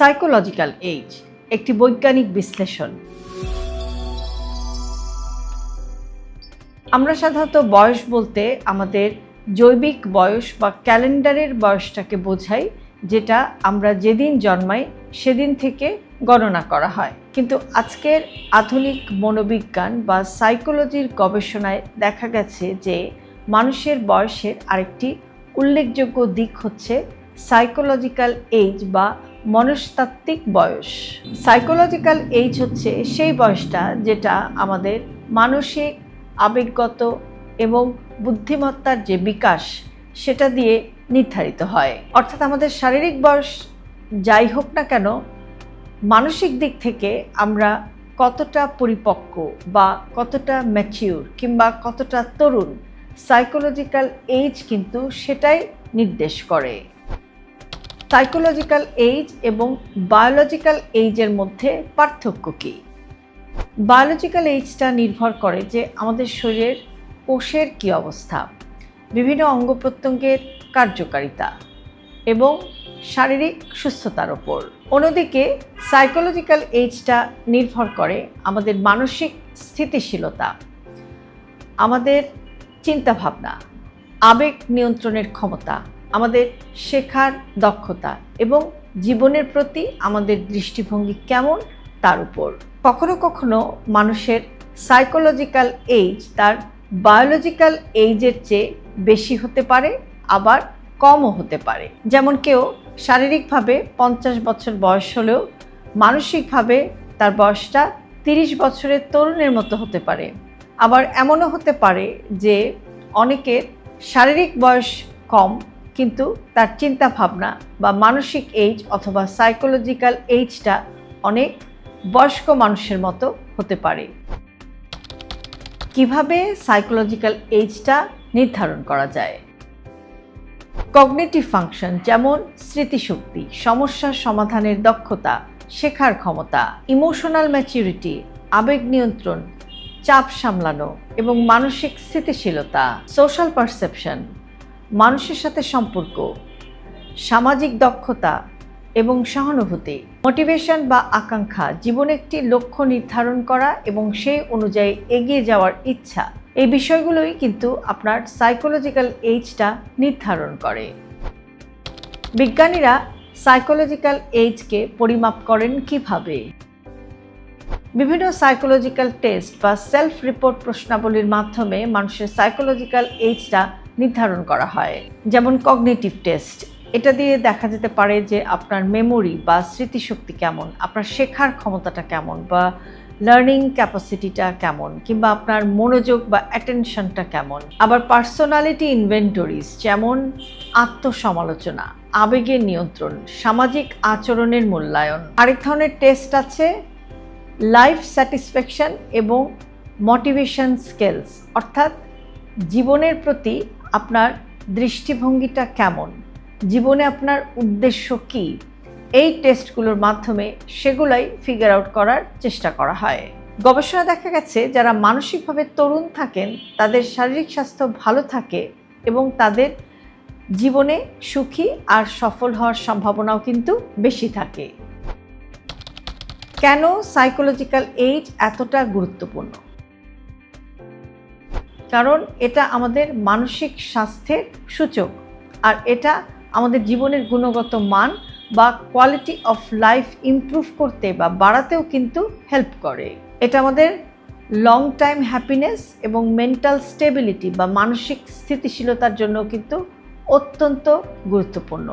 Psychological age একটি বৈজ্ঞানিক বিশ্লেষণ। আমরা সাধারণত বয়স বলতে আমাদের জৈবিক বয়স বা ক্যালেন্ডারের বয়সটাকে বোঝাই, যেটা আমরা যেদিন জন্মাই সেদিন থেকে গণনা করা হয়। কিন্তু আজকের আধুনিক মনোবিজ্ঞান বা সাইকোলজির গবেষণায় দেখা গেছে যে মানুষের বয়সের আরেকটি উল্লেখযোগ্য দিক হচ্ছে সাইকোলজিক্যাল এইজ বা মনস্তাত্ত্বিক বয়স। সাইকোলজিক্যাল এইজ হচ্ছে সেই বয়সটা যেটা আমাদের মানসিক, আবেগগত এবং বুদ্ধিমত্তার যে বিকাশ, সেটা দিয়ে নির্ধারিত হয়। অর্থাৎ আমাদের শারীরিক বয়স যাই হোক না কেন, মানসিক দিক থেকে আমরা কতটা পরিপক্ক বা কতটা ম্যাচিউর কিংবা কতটা তরুণ সাইকোলজিক্যাল এইজ কিন্তু সেটাই নির্দেশ করে। সাইকোলজিক্যাল এইজ এবং বায়োলজিক্যাল এইজের মধ্যে পার্থক্য কী? বায়োলজিক্যাল এইজটা নির্ভর করে যে আমাদের শরীরের কোষের কী অবস্থা, বিভিন্ন অঙ্গ প্রত্যঙ্গের কার্যকারিতা এবং শারীরিক সুস্থতার ওপর। অন্যদিকে সাইকোলজিক্যাল এইজটা নির্ভর করে আমাদের মানসিক স্থিতিশীলতা, আমাদের চিন্তাভাবনা, আবেগ নিয়ন্ত্রণের ক্ষমতা আমাদের শেখার দক্ষতা এবং জীবনের প্রতি আমাদের দৃষ্টিভঙ্গি কেমন তার উপর। কখনো কখনো মানুষের সাইকোলজিক্যাল এইজ তার বায়োলজিক্যাল এইজের চেয়ে বেশি হতে পারে, আবার কমও হতে পারে। যেমন কেউ শারীরিকভাবে পঞ্চাশ বছর বয়স হলেও মানসিকভাবে তার বয়সটা তিরিশ বছরের তরুণের মতো হতে পারে। আবার এমনও হতে পারে যে অনেকের শারীরিক বয়স কম কিন্তু তার চিন্তা ভাবনা বা মানসিক এইজ অথবা সাইকোলজিক্যাল এইজটা অনেক বয়স্ক মানুষের মতো হতে পারে। কীভাবে সাইকোলজিক্যাল এইজটা নির্ধারণ করা যায়? কগনেটিভ ফাংশন যেমন স্মৃতিশক্তি সমস্যার সমাধানের দক্ষতা, শেখার ক্ষমতা ইমোশনাল ম্যাচিউরিটি আবেগ নিয়ন্ত্রণ, চাপ সামলানো এবং মানসিক স্থিতিশীলতা সোশ্যাল পারসেপশন মানুষের সাথে সম্পর্ক, সামাজিক দক্ষতা এবং সহানুভূতি, মোটিভেশন বা আকাঙ্ক্ষা জীবনে একটি লক্ষ্য নির্ধারণ করা এবং সেই অনুযায়ী এগিয়ে যাওয়ার ইচ্ছা, এই বিষয়গুলোই কিন্তু আপনার সাইকোলজিক্যাল এইজটা নির্ধারণ করে। বিজ্ঞানীরা সাইকোলজিক্যাল এইজকে পরিমাপ করেন কীভাবে? বিভিন্ন সাইকোলজিক্যাল টেস্ট বা সেলফ রিপোর্ট প্রশ্নাবলীর মাধ্যমে মানুষের সাইকোলজিক্যাল এইজটা নির্ধারণ করা হয়। যেমন কগনেটিভ টেস্ট এটা দিয়ে দেখা যেতে পারে যে আপনার মেমোরি বা স্মৃতিশক্তি কেমন, আপনার শেখার ক্ষমতাটা কেমন বা লার্নিং ক্যাপাসিটিটা কেমন, কিংবা আপনার মনোযোগ বা অ্যাটেনশনটা কেমন। আবার পার্সোনালিটি ইনভেন্টরিজ যেমন আত্মসমালোচনা, আবেগের নিয়ন্ত্রণ, সামাজিক আচরণের মূল্যায়ন। আরেক ধরনের টেস্ট আছে লাইফ স্যাটিসফ্যাকশন এবং মোটিভেশন স্কিলস অর্থাৎ জীবনের প্রতি আপনার দৃষ্টিভঙ্গিটা কেমন? জীবনে আপনার উদ্দেশ্য কী? এই টেস্টগুলোর মাধ্যমে সেগুলাই ফিগার আউট করার চেষ্টা করা হয়। গবেষণা দেখা গেছে, যারা মানসিকভাবে তরুণ থাকেন, তাদের শারীরিক স্বাস্থ্য ভালো থাকে এবং তাদের জীবনে সুখী আর সফল হওয়ার সম্ভাবনাও কিন্তু বেশি থাকে। কেন সাইকোলজিক্যাল এইজ এতটা গুরুত্বপূর্ণ? কারণ এটা আমাদের মানসিক স্বাস্থ্যের সূচক। আর এটা আমাদের জীবনের গুণগত মান বা কোয়ালিটি অফ লাইফ ইমপ্রুভ করতে বা বাড়াতেও কিন্তু হেল্প করে। এটা আমাদের লং টাইম হ্যাপিনেস এবং মেন্টাল স্টেবিলিটি বা মানসিক স্থিতিশীলতার জন্য কিন্তু অত্যন্ত গুরুত্বপূর্ণ।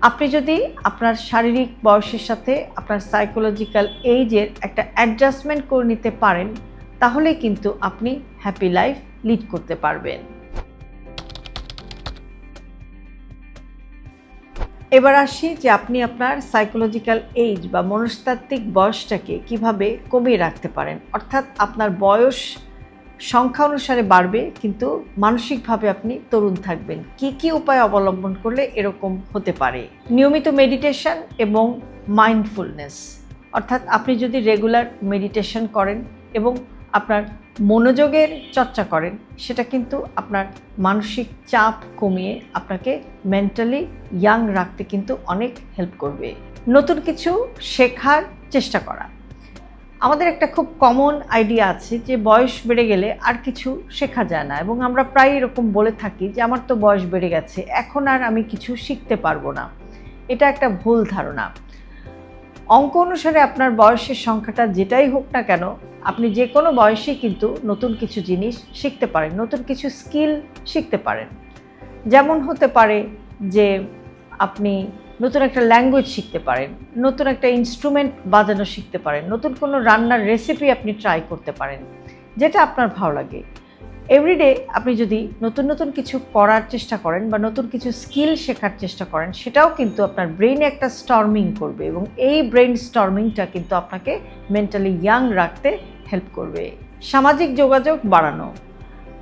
আপনি যদি আপনার শারীরিক বয়সের সাথে আপনার সাইকোলজিক্যাল এইজের একটা অ্যাডজাস্টমেন্ট করে নিতে পারেন তাহলে কিন্তু আপনি হ্যাপি লাইফ লিড করতে পারবেন। এবার আসি যে আপনি আপনার সাইকোলজিক্যাল এইজ বা মনস্তাত্ত্বিক বয়সটাকে কীভাবে কমিয়ে রাখতে পারেন। অর্থাৎ আপনার বয়স সংখ্যা অনুসারে বাড়বে, কিন্তু মানসিকভাবে আপনি তরুণ থাকবেন। কি কি উপায় অবলম্বন করলে এরকম হতে পারে? নিয়মিত মেডিটেশন এবং মাইন্ডফুলনেস অর্থাৎ আপনি যদি রেগুলার মেডিটেশন করেন এবং আপনার মনোযোগের চর্চা করেন, সেটা কিন্তু আপনার মানসিক চাপ কমিয়ে আপনাকে মেন্টালি ইয়াং রাখতে কিন্তু অনেক হেল্প করবে। নতুন কিছু শেখার চেষ্টা করা। আমাদের একটা খুব কমন আইডিয়া আছে যে বয়স বেড়ে গেলে আর কিছু শেখা যায় না এবং আমরা প্রায় এরকম বলে থাকি যে আমার তো বয়স বেড়ে গেছে, এখন আর আমি কিছু শিখতে পারব না। এটা একটা ভুল ধারণা। অঙ্ক অনুসারে আপনার বয়সের সংখ্যাটা যেটাই হোক না কেন আপনি যে কোনো বয়সে কিন্তু নতুন কিছু জিনিস শিখতে পারেন, নতুন কিছু স্কিল শিখতে পারেন। যেমন হতে পারে যে আপনি নতুন একটা ল্যাঙ্গুয়েজ শিখতে পারেন, নতুন একটা ইনস্ট্রুমেন্ট বাজানো শিখতে পারেন, নতুন কোনো রান্নার রেসিপি আপনি ট্রাই করতে পারেন, যেটা আপনার ভালো লাগে। এভরিডে আপনি যদি নতুন নতুন কিছু করার চেষ্টা করেন বা নতুন কিছু স্কিল শেখার চেষ্টা করেন, সেটাও কিন্তু আপনার ব্রেইনে একটা স্টর্মিং করবে এবং এই ব্রেইন স্টর্মিংটা কিন্তু আপনাকে মেন্টালি ইয়াং রাখতে হেল্প করবে। সামাজিক যোগাযোগ বাড়ানো।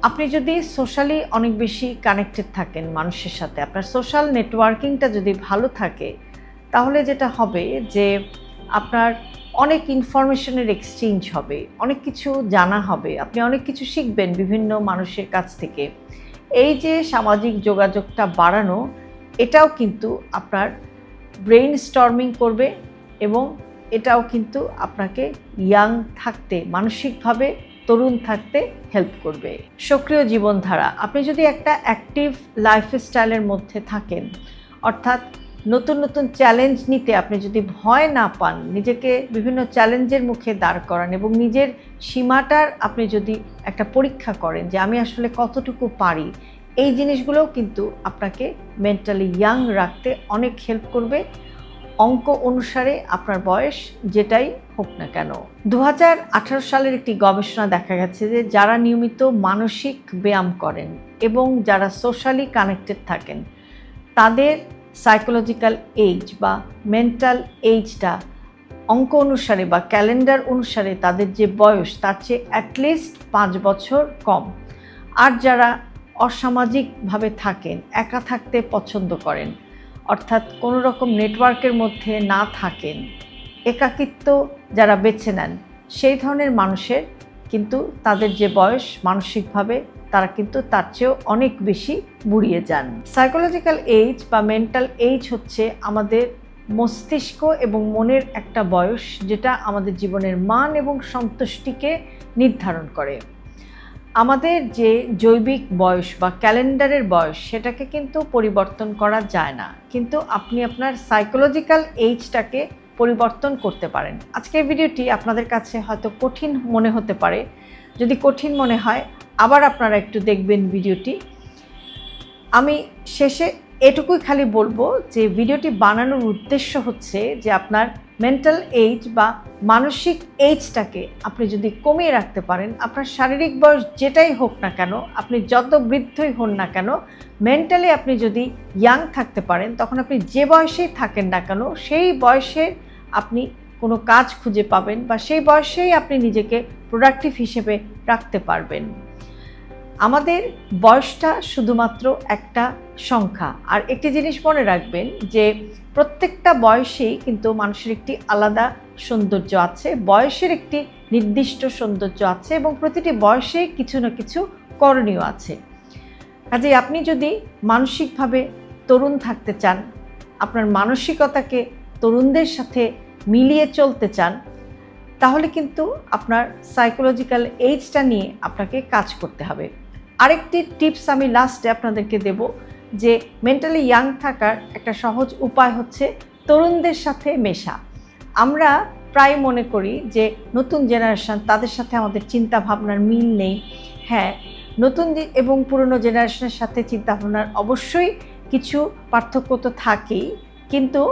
আপনি যদি সোশ্যালি অনেক বেশি কানেক্টেড থাকেন মানুষের সাথে, আপনার সোশ্যাল নেটওয়ার্কিংটা যদি ভালো থাকে, তাহলে যেটা হবে যে আপনার অনেক ইনফরমেশনের এক্সচেঞ্জ হবে, অনেক কিছু জানা হবে, আপনি অনেক কিছু শিখবেন বিভিন্ন মানুষের কাছ থেকে। এই যে সামাজিক যোগাযোগটা বাড়ানো, এটাও কিন্তু আপনার ব্রেইন স্টর্মিং করবে এবং এটাও কিন্তু আপনাকে ইয়াং থাকতে, মানসিকভাবে তরুণ থাকতে হেল্প করবে। সক্রিয় জীবনধারা, আপনি যদি একটা অ্যাক্টিভ লাইফস্টাইলের মধ্যে থাকেন, অর্থাৎ নতুন নতুন চ্যালেঞ্জ নিতে আপনি যদি ভয় না পান, নিজেকে বিভিন্ন চ্যালেঞ্জের মুখে দাঁড় করান এবং নিজের সীমাটার আপনি যদি একটা পরীক্ষা করেন যে আমি আসলে কতটুকু পারি, এই জিনিসগুলোও কিন্তু আপনাকে মেন্টালি ইয়াং রাখতে অনেক হেল্প করবে। অঙ্ক অনুসারে আপনার বয়স যেটাই হোক না কেন। দু হাজার আঠারো সালের একটি গবেষণা দেখা গেছে যে যারা নিয়মিত মানসিক ব্যায়াম করেন এবং যারা সোশ্যালি কানেক্টেড থাকেন, তাদের সাইকোলজিক্যাল এইজ বা মেন্টাল এইজটা অঙ্ক অনুসারে বা ক্যালেন্ডার অনুসারে তাদের যে বয়স, তার চেয়ে অ্যাটলিস্ট পাঁচ বছর কম। আর যারা অসামাজিকভাবে থাকেন, একা থাকতে পছন্দ করেন অর্থাৎ কোনো রকম নেটওয়ার্কের মধ্যে না থাকেন। একাকিত্ব যারা বেছে নেন, সেই ধরনের মানুষের কিন্তু তাদের যে বয়স মানসিকভাবে তারা কিন্তু তার চেয়েও অনেক বেশি বুড়িয়ে যান। সাইকোলজিক্যাল এইজ বা মেন্টাল এইজ হচ্ছে আমাদের মস্তিষ্ক এবং মনের একটা বয়স যেটা আমাদের জীবনের মান এবং সন্তুষ্টিকে নির্ধারণ করে। আমাদের যে জৈবিক বয়স বা ক্যালেন্ডারের বয়স, সেটাকে কিন্তু পরিবর্তন করা যায় না। কিন্তু আপনি আপনার সাইকোলজিক্যাল এইজটাকে পরিবর্তন করতে পারেন। আজকের ভিডিওটি আপনাদের কাছে হয়তো কঠিন মনে হতে পারে। যদি কঠিন মনে হয়, আবার আপনারা একটু দেখবেন ভিডিওটি। আমি শেষে এটুকুই খালি বলব যে, ভিডিওটি বানানোর উদ্দেশ্য হচ্ছে যে, আপনার মেন্টাল এইজ বা মানসিক এইজটাকে আপনি যদি কমিয়ে রাখতে পারেন, আপনার শারীরিক বয়স যেটাই হোক না কেন, আপনি যত বৃদ্ধই হন না কেন মেন্টালি আপনি যদি ইয়াং থাকতে পারেন, তখন আপনি যে বয়সেই থাকেন না কেন, সেই বয়সে আপনি কোনো কাজ খুঁজে পাবেন বা সেই বয়সেই আপনি নিজেকে প্রোডাক্টিভ হিসেবে রাখতে পারবেন। আমাদের বয়সটা শুধুমাত্র একটা সংখ্যা। আর একটি জিনিস মনে রাখবেন যে, প্রত্যেকটা বয়সেই কিন্তু মানুষের একটি আলাদা সৌন্দর্য আছে, বয়সের একটি নির্দিষ্ট সৌন্দর্য আছে এবং প্রতিটি বয়সে কিছু না কিছু করণীয় আছে। কাজে আপনি যদি মানসিকভাবে তরুণ থাকতে চান, আপনার মানসিকতাকে তরুণদের সাথে মিলিয়ে চলতে চান, তাহলে কিন্তু আপনার সাইকোলজিক্যাল এইজটা নিয়ে আপনাকে কাজ করতে হবে। আরেকটি টিপস আমি লাস্টে আপনাদেরকে দেব, যে মেন্টালি ইয়াং থাকার একটা সহজ উপায় হচ্ছে তরুণদের সাথে মেশা। আমরা প্রায় মনে করি যে নতুন জেনারেশন তাদের সাথে আমাদের চিন্তা ভাবনার মিল নেই। হ্যাঁ নতুন এবং পুরনো জেনারেশনের সাথে চিন্তা ভাবনার অবশ্যই কিছু পার্থক্য তো থাকেই, কিন্তু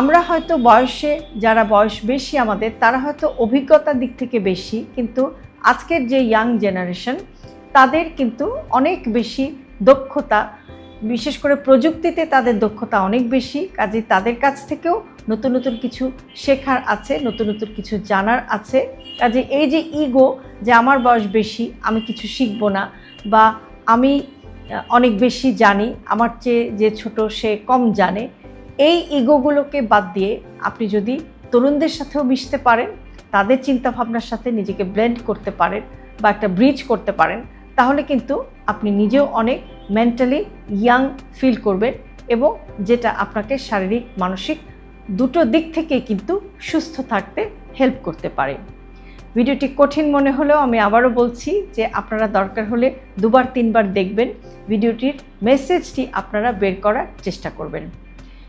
আমরা হয়তো বয়সে, যারা বয়স বেশি আমাদের, তারা হয়তো অভিজ্ঞতার দিক থেকে বেশি, কিন্তু আজকের যে ইয়াং জেনারেশন তাদের কিন্তু অনেক বেশি দক্ষতা, বিশেষ করে প্রযুক্তিতে তাদের দক্ষতা অনেক বেশি কাজে তাদের কাছ থেকেও নতুন নতুন কিছু শেখার আছে, নতুন নতুন কিছু জানার আছে। কাজে এই যে ইগো যে আমার বয়স বেশি, আমি কিছু শিখব না বা আমি অনেক বেশি জানি, আমার চেয়ে যে ছোট সে কম জানে, এই ইগোগুলোকে বাদ দিয়ে আপনি যদি তরুণদের সাথেও মিশতে পারেন, তাদের চিন্তাভাবনার সাথে নিজেকে ব্লেন্ড করতে পারেন বা একটা ব্রিজ করতে পারেন তাহলে কিন্তু আপনি নিজেও অনেক মেন্টালি ইয়াং ফিল করবেন এবং যেটা আপনাকে শারীরিক, মানসিক দুটো দিক থেকে কিন্তু সুস্থ থাকতে হেল্প করতে পারে। ভিডিওটি কঠিন মনে হলেও আমি আবারও বলছি যে আপনারা দরকার হলে দুবার, তিনবার দেখবেন। ভিডিওটির মেসেজটি আপনারা বের করার চেষ্টা করবেন।